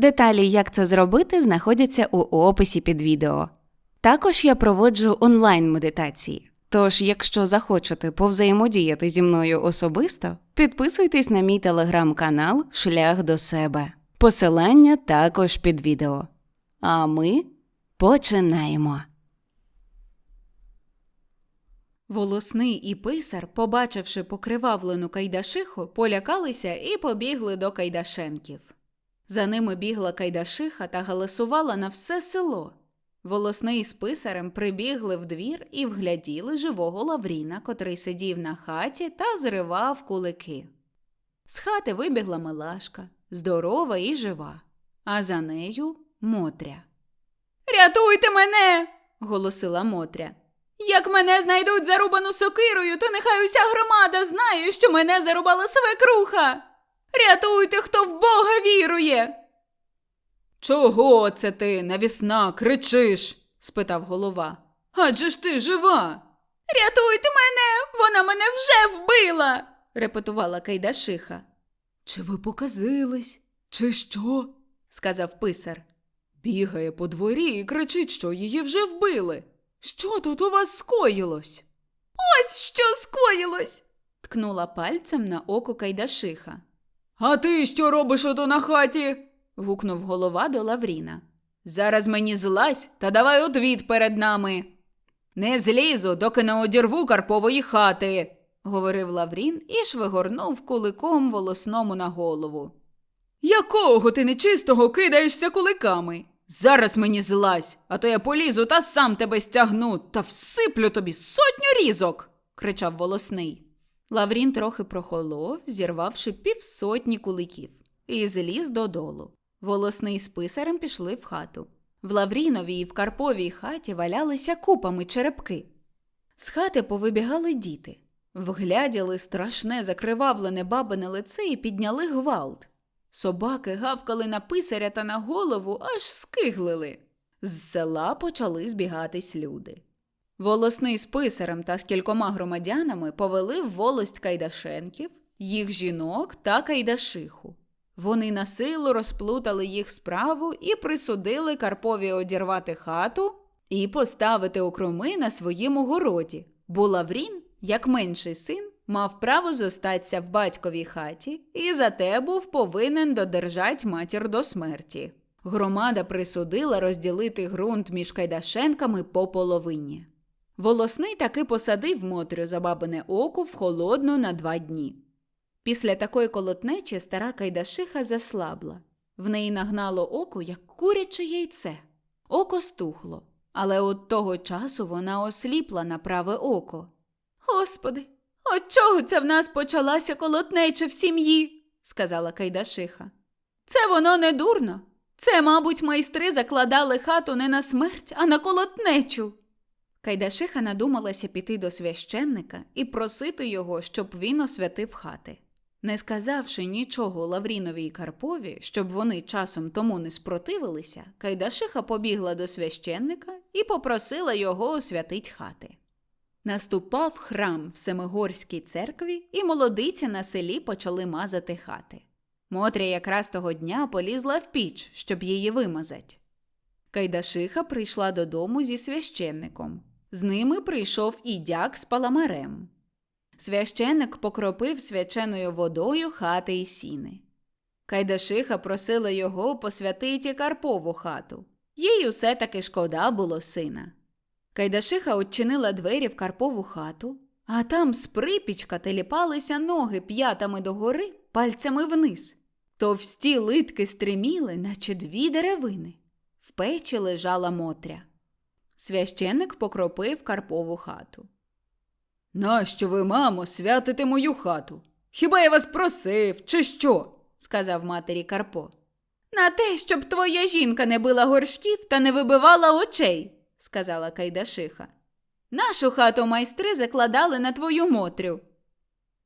Деталі, як це зробити, знаходяться у описі під відео. Також я проводжу онлайн-медитації. Тож, якщо захочете повзаємодіяти зі мною особисто, підписуйтесь на мій телеграм-канал Шлях до себе. Посилання також під відео. А ми починаємо. Волосний і писар, побачивши покривавлену кайдашиху, полякалися і побігли до кайдашенків. За ними бігла кайдашиха та галасувала на все село. Волосний з писарем прибігли в двір і вгляділи живого Лавріна, котрий сидів на хаті та зривав кулики. З хати вибігла Милашка, здорова і жива, а за нею Мотря. Рятуйте мене. голосила Мотря. Як мене знайдуть зарубану сокирою, то нехай уся громада знає, що мене зарубала свекруха. Рятуйте, хто в Бога вірує. Чого це ти, навісна, кричиш? спитав голова. Адже ж ти жива. Рятуйте мене, вона мене вже вбила, репетувала Кайдашиха. Чи ви показились, чи що? сказав писар. Бігає по дворі і кричить, що її вже вбили. Що тут у вас скоїлось? Ось що скоїлось. ткнула пальцем на око Кайдашиха. А ти що робиш ото на хаті? гукнув голова до Лавріна. Зараз мені злазь та давай одвід перед нами. Не злізу, доки не одірву Карпової хати, говорив Лаврін і швигорнув куликом волосному на голову. Якого ти нечистого кидаєшся куликами? Зараз мені злазь, а то я полізу та сам тебе стягну та всиплю тобі сотню різок, кричав волосний. Лаврін трохи прохолов, зірвавши півсотні куликів, і зліз додолу. Волосний з писарем пішли в хату. В Лавріновій і в Карповій хаті валялися купами черепки. З хати повибігали діти, вгляділи страшне закривавлене бабине лице і підняли гвалт. Собаки гавкали на писаря та на голову, аж скиглили. З села почали збігатись люди. Волосний з писарем та з кількома громадянами повели в волость Кайдашенків, їх жінок та Кайдашиху. Вони на силу розплутали їх справу і присудили Карпові одірвати хату і поставити окроми на своєму городі, бо Лаврін, як менший син, мав право зостатися в батьковій хаті і зате був повинен додержать матір до смерті. Громада присудила розділити ґрунт між Кайдашенками по половині. Волосний таки посадив Мотрю за бабине око в холодну на два дні. Після такої колотнечі стара Кайдашиха заслабла. В неї нагнало око, як куряче яйце. Око стухло, але от того часу вона осліпла на праве око. Господи, от чого це в нас почалася колотнеча в сім'ї? сказала Кайдашиха. Це воно не дурно. Це, мабуть, майстри закладали хату не на смерть, а на колотнечу. Кайдашиха надумалася піти до священника і просити його, щоб він освятив хати. Не сказавши нічого Лаврінові й Карпові, щоб вони часом тому не спротивилися, Кайдашиха побігла до священника і попросила його освятить хати. Наступав храм в Семигорській церкві, і молодиці на селі почали мазати хати. Мотря якраз того дня полізла в піч, щоб її вимазать. Кайдашиха прийшла додому зі священником. З ними прийшов і дяк з паламарем. Священник покропив свяченою водою хати й сіни. Кайдашиха просила його посвятити Карпову хату. Їй усе таки шкода було сина. Кайдашиха очинила двері в Карпову хату, а там з припічка теліпалися ноги п'ятами догори, пальцями вниз. Товсті литки стриміли, наче дві деревини. В печі лежала Мотря. Священник покропив Карпову хату. Нащо ви, мамо, святите мою хату? Хіба я вас просив, чи що? сказав матері Карпо. На те, щоб твоя жінка не била горшків та не вибивала очей, сказала Кайдашиха. Нашу хату майстри закладали на твою мотрю.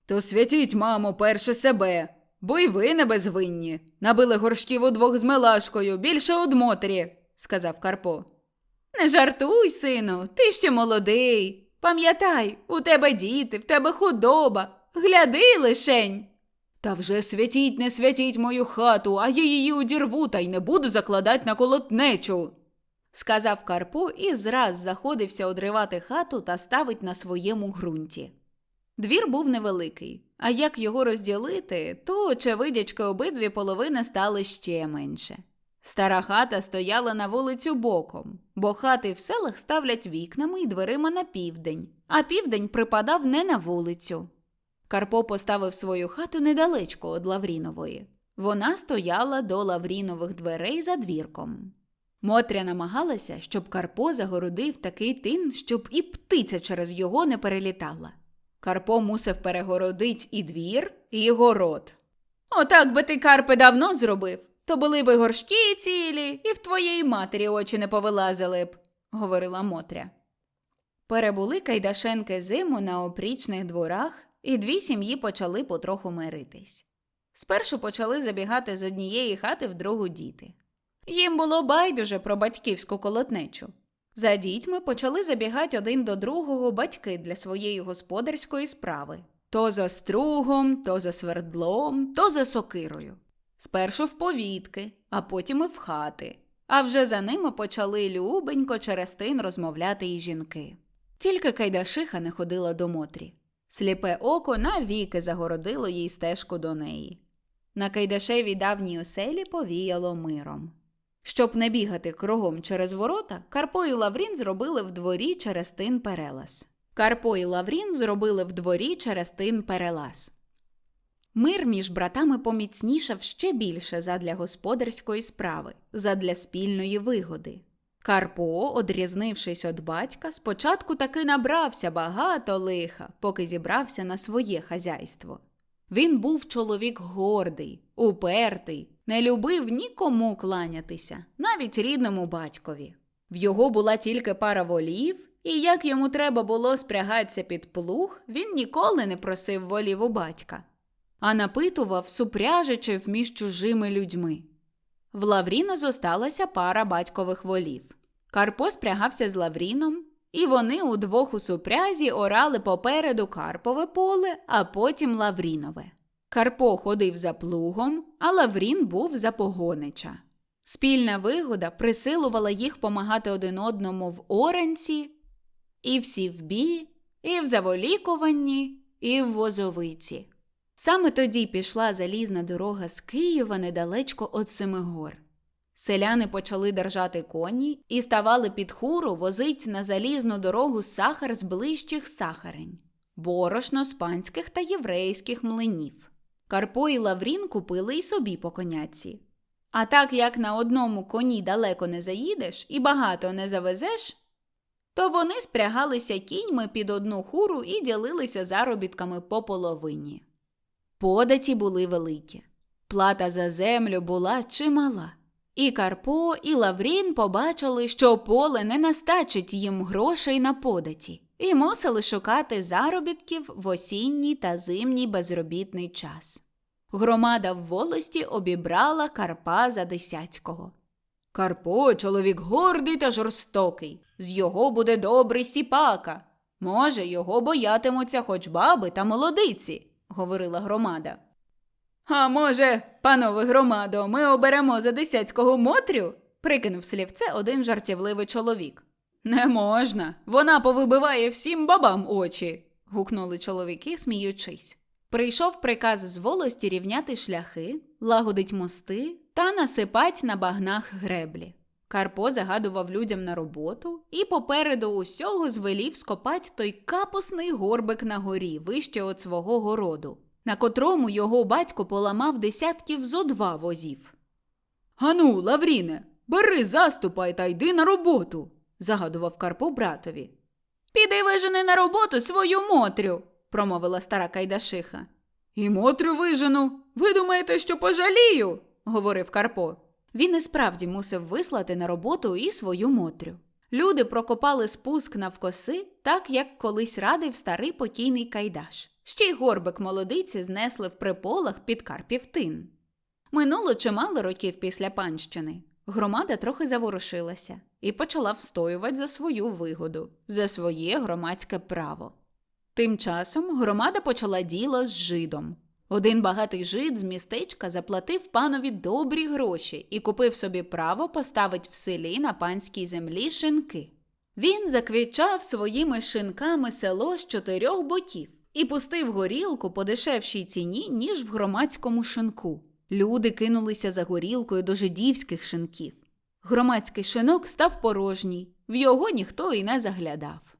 То святіть, мамо, перше себе, бо й ви не безвинні. Набили горшків удвох з Мелашкою, більше од мотрі, сказав Карпо. Не жартуй, сину, ти ще молодий. Пам'ятай, у тебе діти, в тебе худоба. Гляди лишень. Та вже святіть, не святіть мою хату, а я її удірву та й не буду закладать на колотнечу. сказав Карпо і зраз заходився одривати хату та ставить на своєму ґрунті. Двір був невеликий, а як його розділити, то, очевидячки, обидві половини стали ще менше. Стара хата стояла на вулицю боком, бо хати в селах ставлять вікнами і дверима на південь, а південь припадав не на вулицю. Карпо поставив свою хату недалечко від Лаврінової. Вона стояла до Лаврінових дверей за двірком. Мотря намагалася, щоб Карпо загородив такий тин, щоб і птиця через його не перелітала. Карпо мусив перегородить і двір, і город. Отак би ти, Карпе, давно зробив, то були би горшки цілі, і в твоєї матері очі не повилазили б, говорила Мотря. Перебули Кайдашенки зиму на опрічних дворах, і дві сім'ї почали потроху миритись. Спершу почали забігати з однієї хати в другу діти. Їм було байдуже про батьківську колотнечу. За дітьми почали забігати один до другого батьки для своєї господарської справи то за стругом, то за свердлом, то за сокирою. Спершу в повітки, а потім і в хати. А вже за ними почали любенько через тин розмовляти і жінки. Тільки Кайдашиха не ходила до Мотрі. Сліпе око навіки загородило їй стежку до неї. На Кайдашевій давній оселі повіяло миром. Щоб не бігати кругом через ворота, Карпо і Лаврін зробили в дворі через тин перелаз. Карпо і Лаврін зробили в дворі через тин перелаз. Мир між братами поміцнішав ще більше задля господарської справи, задля спільної вигоди. Карпо, одрізнившись від батька, спочатку таки набрався багато лиха, поки зібрався на своє хазяйство. Він був чоловік гордий, упертий, не любив нікому кланятися, навіть рідному батькові. В його була тільки пара волів, і як йому треба було спрягатися під плуг, він ніколи не просив волів у батька, а напитував, супряжичи між чужими людьми. В Лавріна зосталася пара батькових волів. Карпо спрягався з Лавріном, і вони удвох у супрязі орали попереду Карпове поле, а потім Лаврінове. Карпо ходив за плугом, а Лаврін був за погонича. Спільна вигода присилувала їх помагати один одному в оранці, і в сівбі, і в заволікуванні, і в возовиці. Саме тоді пішла залізна дорога з Києва недалечко від Семигор. Селяни почали держати коні і ставали під хуру возить на залізну дорогу сахар з ближчих сахарень, борошно з панських та єврейських млинів. Карпо і Лаврін купили й собі по коняці. А так як на одному коні далеко не заїдеш і багато не завезеш, то вони спрягалися кіньми під одну хуру і ділилися заробітками по половині. Податі були великі, плата за землю була чимала. І Карпо, і Лаврін побачили, що поле не настачить їм грошей на податі, і мусили шукати заробітків в осінній та зимній безробітний час. Громада в волості обібрала Карпа за десятського. Карпо чоловік гордий та жорстокий, з його буде добрий сіпака. Може, його боятимуться хоч баби та молодиці, говорила громада. А може, панове громадо, ми оберемо за десятського мотрю? прикинув слівце один жартівливий чоловік. Не можна, вона повибиває всім бабам очі. гукнули чоловіки, сміючись. Прийшов приказ з волості рівняти шляхи, лагодить мости та насипать на багнах греблі. Карпо загадував людям на роботу і попереду усього звелів скопать той капусний горбик на горі, вище від свого городу, на котрому його батько поламав десятків зо два возів. Ану, Лавріне, бери заступай та йди на роботу, загадував Карпо братові. Піди вижени на роботу свою Мотрю, промовила стара Кайдашиха. І Мотрю вижену. Ви думаєте, що пожалію? говорив Карпо. Він і справді мусив вислати на роботу і свою мотрю. Люди прокопали спуск навкоси, так як колись радив старий покійний Кайдаш. Ще й горбик молодиці знесли в приполах під Карпів тин. Минуло чимало років після панщини. Громада трохи заворушилася і почала встоювати за свою вигоду, за своє громадське право. Тим часом громада почала діло з жидом. Один багатий жид з містечка заплатив панові добрі гроші і купив собі право поставити в селі на панській землі шинки. Він заквічав своїми шинками село з чотирьох боків і пустив горілку по дешевшій ціні, ніж в громадському шинку. Люди кинулися за горілкою до жидівських шинків. Громадський шинок став порожній, в його ніхто і не заглядав.